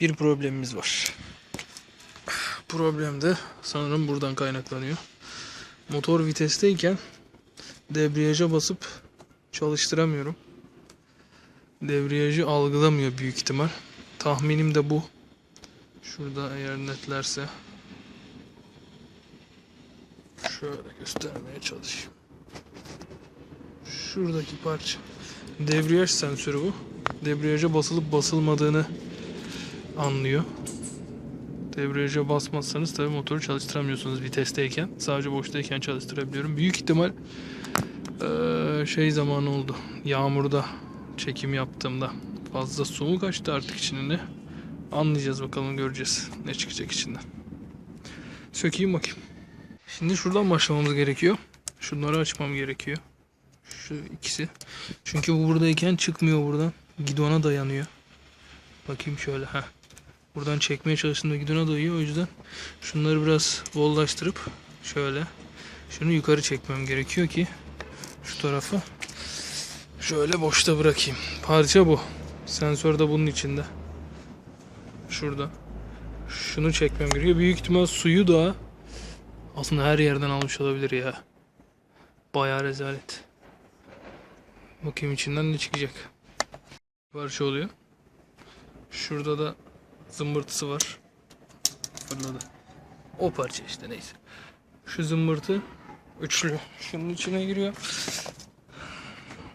bir problemimiz var. Problem de sanırım buradan kaynaklanıyor. Motor vitesteyken debriyaja basıp çalıştıramıyorum. Debriyajı algılamıyor büyük ihtimal. Tahminim de bu. Şurada eğer netlerse şöyle göstermeye çalışayım. Şuradaki parça debriyaj sensörü bu. Debriyaja basılıp basılmadığını anlıyor. Debriyaja basmazsanız tabii motoru çalıştıramıyorsunuz vitesteyken. Sadece boştayken çalıştırabiliyorum. Büyük ihtimal şey zaman oldu. Yağmurda çekim yaptığımda fazla su mu kaçtı artık içine ne? Anlayacağız bakalım göreceğiz ne çıkacak içinden. Sökeyim bakayım. Şimdi şuradan başlamamız gerekiyor. Şunları açmam gerekiyor. Şu ikisi. Çünkü bu buradayken çıkmıyor buradan. Gidona dayanıyor. Bakayım şöyle. ha. Buradan çekmeye çalıştığımda gidona dayıyor. O yüzden şunları biraz bollaştırıp şöyle şunu yukarı çekmem gerekiyor ki şu tarafı şöyle boşta bırakayım. Parça bu. Sensör de bunun içinde. Şurada. Şunu çekmem gerekiyor. Büyük ihtimal suyu da aslında her yerden almış olabilir ya. Bayağı rezalet. Bakayım içinden ne çıkacak. Parça oluyor. Şurada da zımbırtısı var. Fırladı. O parça işte neyse. Şu zımbırtı üçlü. Şunun içine giriyor.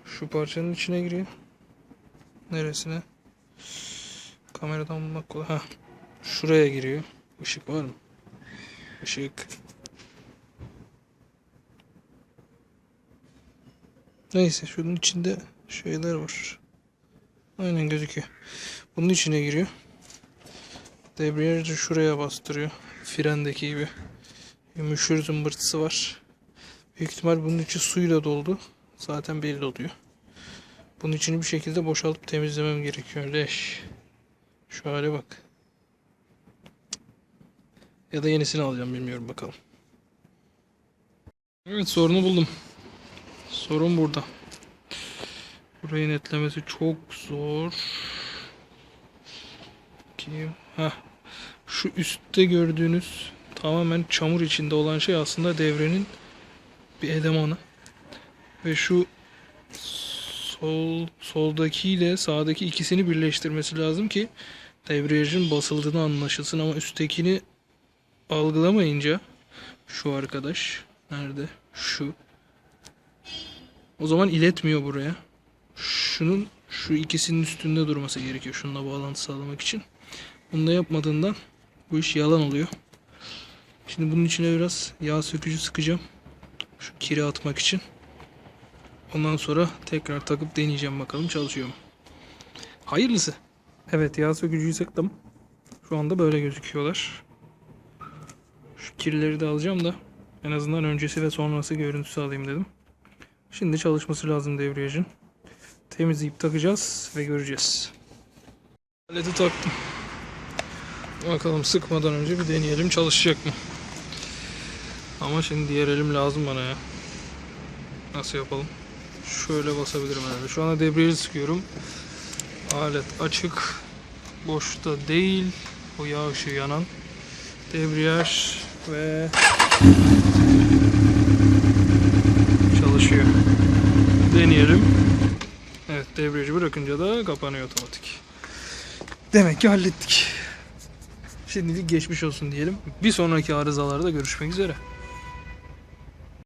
Şu parçanın içine giriyor. Neresine? Kameradan bulmak kolay. Ha. Şuraya giriyor. Işık var mı? Işık. Neyse şunun içinde şeyler var. Aynen gözüküyor. Bunun içine giriyor. Debriyajı şuraya bastırıyor. Frendeki gibi. Müşür zımbırtısı var. Büyük ihtimal bunun içi suyla doldu. Zaten belli oluyor. Bunun içini bir şekilde boşaltıp temizlemem gerekiyor. Leş. Şu hale bak. Ya da yenisini alacağım bilmiyorum bakalım. Evet sorunu buldum. Sorun burada. Burayı netlemesi çok zor. Bakayım. Heh. Şu üstte gördüğünüz tamamen çamur içinde olan şey aslında devrenin bir elemanı. Ve şu sol soldakiyle sağdaki ikisini birleştirmesi lazım ki debriyajın basıldığını anlaşılsın ama üsttekini algılamayınca şu arkadaş nerede? Şu o zaman iletmiyor buraya. Şunun şu ikisinin üstünde durması gerekiyor. Şununla bağlantı sağlamak için. Bunu da yapmadığından bu iş yalan oluyor. Şimdi bunun içine biraz yağ sökücü sıkacağım. Şu kiri atmak için. Ondan sonra tekrar takıp deneyeceğim bakalım çalışıyor mu. Hayırlısı. Evet yağ sökücüyü sıktım. Şu anda böyle gözüküyorlar. Şu kirleri de alacağım da en azından öncesi ve sonrası görüntüsü alayım dedim. Şimdi çalışması lazım debriyajın. Temizleyip takacağız ve göreceğiz. Aleti taktım. Bakalım sıkmadan önce bir deneyelim çalışacak mı? Ama şimdi diğer elim lazım bana ya. Nasıl yapalım? Şöyle basabilirim herhalde. Şu anda debriyajı sıkıyorum. Alet açık. Boşta değil. O yağ ışığı yanan. Debriyaj ve çalışıyor. Deneyelim. Evet debriyajı bırakınca da kapanıyor otomatik. Demek ki hallettik. Şimdilik geçmiş olsun diyelim. Bir sonraki arızalarda görüşmek üzere.